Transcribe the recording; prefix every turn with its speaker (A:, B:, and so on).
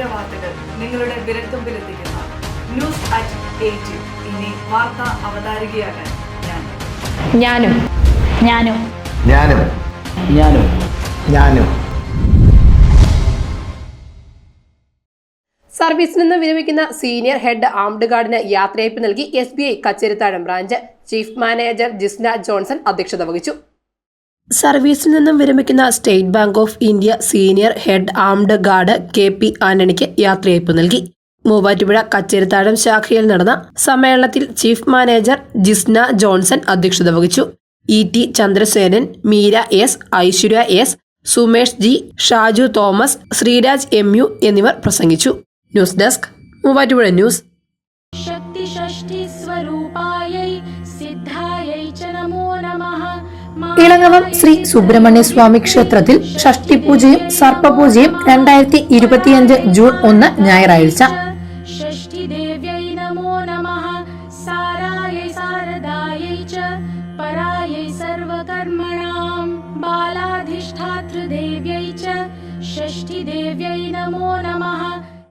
A: വാർത്തകൾ നിങ്ങളുടെ വിരൽത്തുമ്പിലെത്തിക്കുന്ന news at eight ഇനി വാർത്ത അവതാരികയാകാൻ ഞാൻ.
B: ഞാനും. ഞാനും.
C: ഞാനും.
D: ഞാനും.
C: ഞാനും.
E: സർവീസിൽ നിന്ന് വിരമിക്കുന്ന സീനിയർ ഹെഡ് ആംഡ് ഗാർഡിന് യാത്രയയപ്പ് നൽകി S B I Kacherithazham branch. Chief manager Jisna Johnson അധ്യക്ഷത വഹിച്ചു. സർവീസിൽ നിന്നും വിരമിക്കുന്ന state bank of India senior head armed guard K P ആന്റണിക്ക് യാത്രയയപ്പ് നൽകി. മൂവാറ്റുപുഴ കച്ചേരിത്താഴം ശാഖയിൽ നടന്ന സമ്മേളനത്തിൽ ചീഫ് മാനേജർ ജിസ്ന ജോൺസൺ അധ്യക്ഷത വഹിച്ചു. E T Chandrasenan Meera S Aishwarya S Sumesh G Shaju Thomas Sreeraj M U എന്നിവർ പ്രസംഗിച്ചു. News desk Muvattupuzha news.
B: ശക്തി സിദ്ധായൈ
F: കായംകുളം ശ്രീ സുബ്രഹ്മണ്യ സ്വാമി ക്ഷേത്രത്തിൽ ഷഷ്ടിപൂജയും സർപ്പപൂജയും രണ്ടായിരത്തി ഇരുപത്തിയഞ്ച് ജൂൺ ഒന്ന് ഞായറാഴ്ച.
B: ബാലാധിഷ്ഠാതൃദേവ്യൈ ഷഷ്ടിദേവ്യൈ നമോ നമഃ.